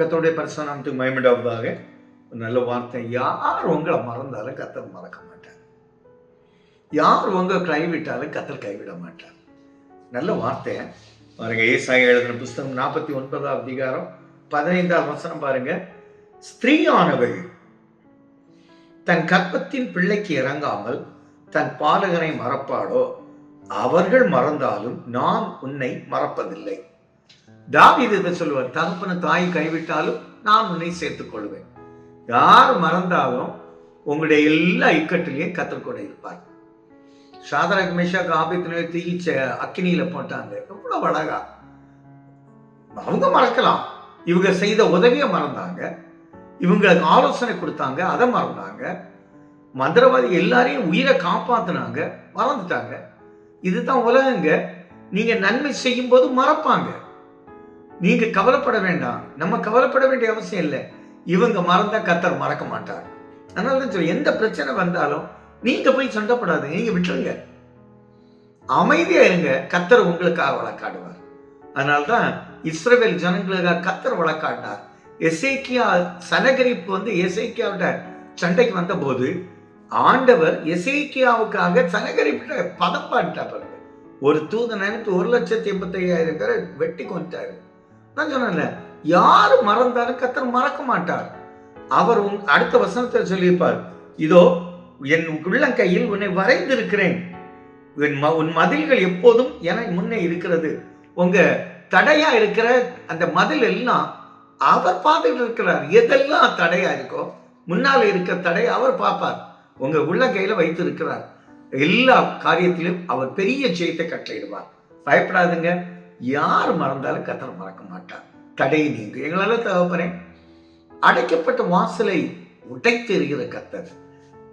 கத்தருடைய பரிசனாமத்துக்கு மயமிடாவதாக ஒரு நல்ல வார்த்தை. யார் உங்களை மறந்தாலும் கத்தர் மறக்க மாட்டார். யார் உங்க கைவிட்டாலும் கத்தர் கைவிட மாட்டார். நல்ல வார்த்தை. பாருங்க ஏசாய எழுதின புஸ்தகம் நாற்பத்தி ஒன்பதாம் அதிகாரம் பதினைந்தாம் வசனம் பாருங்க. ஸ்திரீயானவள் தன் கற்பத்தின் பிள்ளைக்கு இறங்காமல் தன் பாலகனை மறப்பாடோ அவர்கள் மறந்தாலும் நான் உன்னை மறப்பதில்லை. தாவீது இதை சொல்லுவார்? தகப்பன தாய் கைவிட்டாலும் நான் உன்னை சேர்த்துக் கொள்வேன். யார் மறந்தாலும் உங்களுடைய எல்லா இக்கட்டிலையும் கத்தர் இருப்பார். சாதரக் மேஷாக்கு ஆபித்தினை தீச்ச அக்கினியில போட்டாங்க. எவ்வளவு அழகா. அவங்க மறக்கலாம். இவங்க செய்த உதவியை மறந்தாங்க. இவங்களுக்கு ஆலோசனை கொடுத்தாங்க. அதை மறந்தாங்க. மந்திரவாதி எல்லாரையும் உயிரை காப்பாத்தினாங்க. மறந்துட்டாங்க. இதுதான் உலகங்க. நீங்க நன்மை செய்யும் போது மறப்பாங்க. நீங்க கவலைப்பட வேண்டாம். நம்ம கவலைப்பட வேண்டிய அவசியம் இல்லை. இவங்க மறந்தா கத்தர் மறக்க மாட்டார். அதனால தான் சொல்றேன், எந்த பிரச்சனை வந்தாலும் நீங்க போய் சண்டைப்படாதீங்க நீங்க விட்டுருங்க. அமைதியா இருங்க கத்தர் உங்களுக்காக வழக்காடுவார். அதனால்தான் இஸ்ரேல் ஜனங்களுக்காக கத்தர் வழக்காடினார். எசேக்கியா சனகரிப்பு வந்து எசேக்கியாவோட சண்டைக்கு வந்த போது ஆண்டவர் எசேக்கியாவுக்காக சனகரிப்பிட்ட பதம் பாடிட்டா பாருங்க. ஒரு தூதன் அனுப்பி ஒரு லட்சத்தி எண்பத்தி ஐயாயிரம் பேரை வெட்டி கொண்டாரு நான் சொன்னேன்ல யாரு மறந்தாலும் கத்தர் மறக்க மாட்டார். அவர் உன் அடுத்த வசனத்தில் சொல்லியிருப்பார் இதோ என் உள்ளங்கையில் உன்னை வரைந்திருக்கிறேன். உன் ம- உன் மதில்கள் எப்போதும் என முன்னே இருக்கிறது. உங்க தடையா இருக்கிற அந்த மதில் எல்லாம் அவர் பார்த்துட்டு இருக்கிறார். எதெல்லாம் தடையா இருக்கோ முன்னால இருக்கிற தடையை அவர் பார்ப்பார். உங்க உள்ளங்கையில வைத்திருக்கிறார். எல்லா காரியத்திலும் அவர் பெரிய ஜெயத்தை கட்டளையிடுவார். பயப்படாதுங்க. யார் மறந்தாலும் கத்தர் மறக்க மாட்டார். தடை நீங்க. எங்களால தகப்பனே அடைக்கப்பட்ட வாசலை உடைத்து கத்தர்.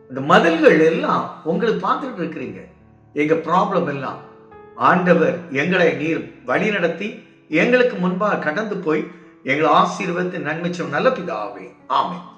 இந்த மதில்கள் எல்லாம் உங்களுக்கு பார்த்துட்டு இருக்கிறீங்க. எங்க ப்ராப்ளம் எல்லாம். ஆண்டவர் எங்களை நீர் வழி நடத்தி எங்களுக்கு முன்பாக கடந்து போய் எங்களை ஆசீர்வத்து நன்மை நல்ல பிதாவே. ஆமே